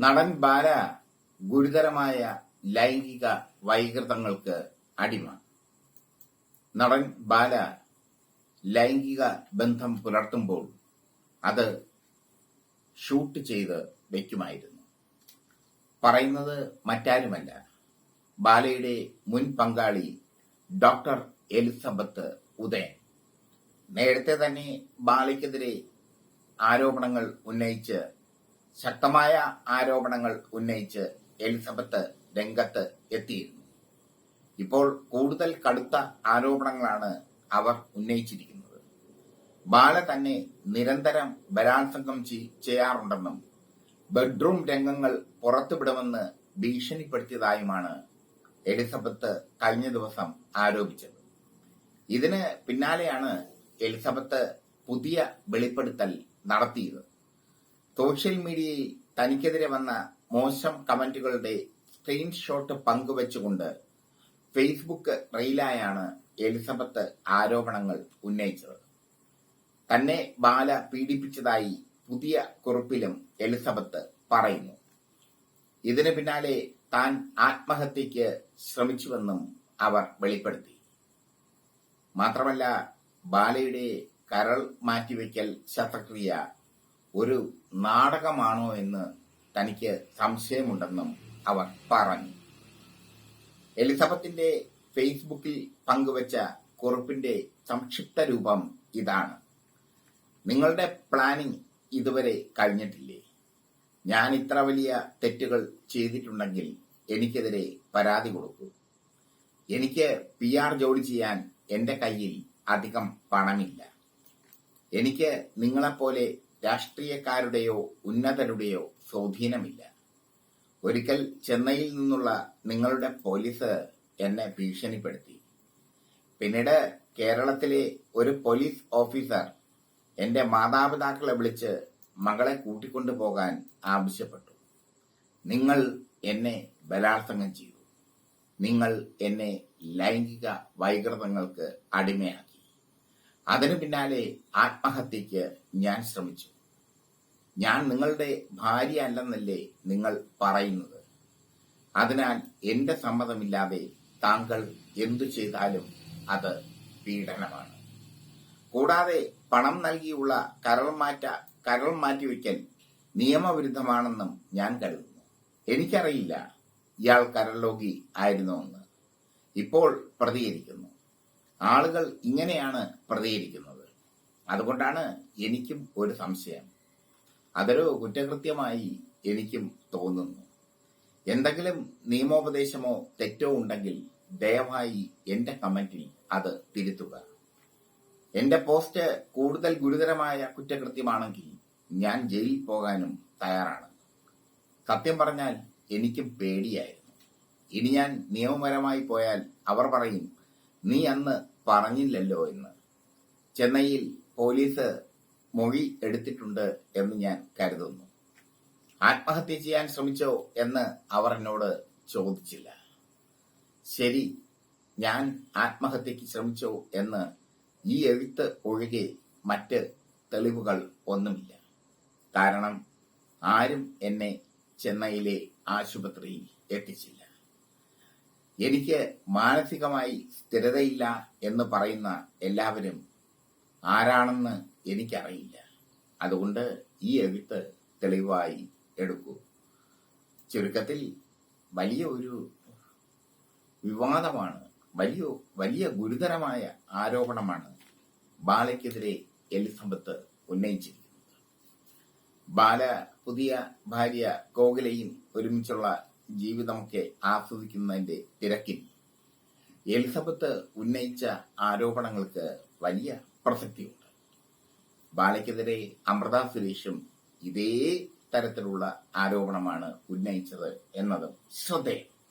നടൻ ബാല ഗുരുതരമായ ലൈംഗിക വൈകൃതങ്ങൾക്ക് അടിമ. നടൻ ബാല ലൈംഗിക ബന്ധം പുലർത്തുമ്പോൾ അത് ഷൂട്ട് ചെയ്ത് വെക്കുമായിരുന്നു. പറയുന്നത് മറ്റാരുമല്ല. ബാലയുടെ മുൻ പങ്കാളി ഡോക്ടർ എലിസബത്ത് ഉദയൻ. നേരത്തെ തന്നെ ബാലയ്ക്കെതിരെ ആരോപണങ്ങൾ ഉന്നയിച്ച് ശക്തമായ ആരോപണങ്ങൾ ഉന്നയിച്ച് എലിസബത്ത് രംഗത്ത് എത്തിയിരുന്നു. ഇപ്പോൾ കൂടുതൽ കടുത്ത ആരോപണങ്ങളാണ് അവർ ഉന്നയിച്ചിരിക്കുന്നത്. ബാല തന്നെ നിരന്തരം ബലാത്സംഗം ചെയ്- ചെയ്യാറുണ്ടെന്നും ബെഡ്റൂം രംഗങ്ങൾ പുറത്തുവിടുമെന്ന് ഭീഷണിപ്പെടുത്തിയതായുമാണ് എലിസബത്ത് കഴിഞ്ഞ ദിവസം ആരോപിച്ചത്. ഇതിന് പിന്നാലെയാണ് എലിസബത്ത് പുതിയ വെളിപ്പെടുത്തൽ നടത്തിയത്. സോഷ്യൽ മീഡിയയിൽ തനിക്കെതിരെ വന്ന മോശം കമന്റുകളുടെ സ്ക്രീൻഷോട്ട് പങ്കുവച്ചുകൊണ്ട് ഫേസ്ബുക്ക് റെയിലായാണ് എലിസബത്ത് ആരോപണങ്ങൾ ഉന്നയിച്ചത്. തന്നെ ബാല പീഡിപ്പിച്ചതായി പുതിയ കുറിപ്പിലും എലിസബത്ത് പറയുന്നു. ഇതിന് പിന്നാലെ താൻ ആത്മഹത്യക്ക് ശ്രമിച്ചുവെന്നും അവർ വെളിപ്പെടുത്തി. മാത്രമല്ല ബാലയുടെ കരൾ മാറ്റിവെക്കൽ ശസ്ത്രക്രിയ ഒരു നാടകമാണോ എന്ന് തനിക്ക് സംശയമുണ്ടെന്നും അവർ പറഞ്ഞു. എലിസബത്തിന്റെ ഫേസ്ബുക്കിൽ പങ്കുവച്ച കുറിപ്പിന്റെ സംക്ഷിപ്ത രൂപം ഇതാണ്. നിങ്ങളുടെ പ്ലാനിംഗ് ഇതുവരെ കഴിഞ്ഞിട്ടില്ലേ? ഞാൻ ഇത്ര വലിയ തെറ്റുകൾ ചെയ്തിട്ടുണ്ടെങ്കിൽ എനിക്കെതിരെ പരാതി കൊടുക്കൂ. എനിക്ക് പി ആർ ജോലി ചെയ്യാൻ എന്റെ കയ്യിൽ അധികം പണമില്ല. എനിക്ക് നിങ്ങളെപ്പോലെ രാഷ്ട്രീയക്കാരുടെയോ ഉന്നതരുടെയോ സ്വാധീനമില്ല. ഒരിക്കൽ ചെന്നൈയിൽ നിന്നുള്ള നിങ്ങളുടെ പോലീസ് എന്നെ ഭീഷണിപ്പെടുത്തി. പിന്നീട് കേരളത്തിലെ ഒരു പോലീസ് ഓഫീസർ എന്റെ മാതാപിതാക്കളെ വിളിച്ച് മകളെ കൂട്ടിക്കൊണ്ടു പോകാൻ ആവശ്യപ്പെട്ടു. നിങ്ങൾ എന്നെ ബലാത്സംഗം ചെയ്തു. നിങ്ങൾ എന്നെ ലൈംഗിക വൈകൃതങ്ങൾക്ക് അടിമയാക്കി. അതിനു പിന്നാലെ ആത്മഹത്യക്ക് ഞാൻ ശ്രമിച്ചു. ഞാൻ നിങ്ങളുടെ ഭാര്യ അല്ലെന്നല്ലേ നിങ്ങൾ പറയുന്നത്. അതിനാൽ എന്റെ സമ്മതമില്ലാതെ താങ്കൾ എന്തു ചെയ്താലും അത് പീഡനമാണ്. കൂടാതെ പണം നൽകിയുള്ള കരൾ മാറ്റ കരൾ മാറ്റിവെക്കൽ നിയമവിരുദ്ധമാണെന്നും ഞാൻ കരുതുന്നു. എനിക്കറിയില്ല ഇയാൾ കരളോഗി ആയിരുന്നോ എന്ന്. ഇപ്പോൾ പ്രതികരിക്കുന്നു. ആളുകൾ ഇങ്ങനെയാണ് പ്രതികരിക്കുന്നത്. അതുകൊണ്ടാണ് എനിക്കും ഒരു സംശയം. അതൊരു കുറ്റകൃത്യമായി എനിക്കും തോന്നുന്നു. എന്തെങ്കിലും നിയമോപദേശമോ തെറ്റോ ഉണ്ടെങ്കിൽ ദയവായി എന്റെ കമന്റിൽ അത് തിരുത്തുക. എന്റെ പോസ്റ്റ് കൂടുതൽ ഗുരുതരമായ കുറ്റകൃത്യമാണെങ്കിൽ ഞാൻ ജയിലിൽ പോകാനും തയ്യാറാണ്. സത്യം പറഞ്ഞാൽ എനിക്കും പേടിയായിരുന്നു. ഇനി ഞാൻ നിയമപരമായി പോയാൽ അവർ പറയും നീ അന്ന് പറഞ്ഞില്ലല്ലോ എന്ന്. ചെന്നൈയിൽ പോലീസ് മൊഴി എടുത്തിട്ടുണ്ട് എന്ന് ഞാൻ കരുതുന്നു. ആത്മഹത്യ ചെയ്യാൻ ശ്രമിച്ചോ എന്ന് അവർ എന്നോട് ചോദിച്ചില്ല. ശരി ഞാൻ ആത്മഹത്യക്ക് ശ്രമിച്ചോ എന്ന് ഈ എഴുത്ത് ഒഴികെ മറ്റ് തെളിവുകൾ ഒന്നുമില്ല. കാരണം ആരും എന്നെ ചെന്നൈയിലെ ആശുപത്രിയിൽ എത്തിച്ചില്ല. എനിക്ക് മാനസികമായി സ്ഥിരതയില്ല എന്ന് പറയുന്ന എല്ലാവരും ആരാണെന്ന് എനിക്കറിയില്ല. അതുകൊണ്ട് ഈ എഴുത്ത് തെളിവായി എടുക്കൂ. ചുരുക്കത്തിൽ വലിയ ഒരു വിവാദമാണ് വലിയ വലിയ ഗുരുതരമായ ആരോപണമാണ് ബാലയ്ക്കെതിരെ എലിസബത്ത് ഉന്നയിച്ചിരിക്കുന്നത്. ബാല പുതിയ ഭാര്യ ഗോകുലയും ഒരുമിച്ചുള്ള ജീവിതമൊക്കെ ആസ്വദിക്കുന്നതിന്റെ തിരക്കിൽ എലിസബത്ത് ഉന്നയിച്ച ആരോപണങ്ങൾക്ക് വലിയ പ്രസക്തിയുണ്ട്. ബാലയ്ക്കെതിരെ അമൃത സുരേഷും ഇതേ തരത്തിലുള്ള ആരോപണമാണ് ഉന്നയിച്ചത് എന്നതും ശ്രദ്ധേയം.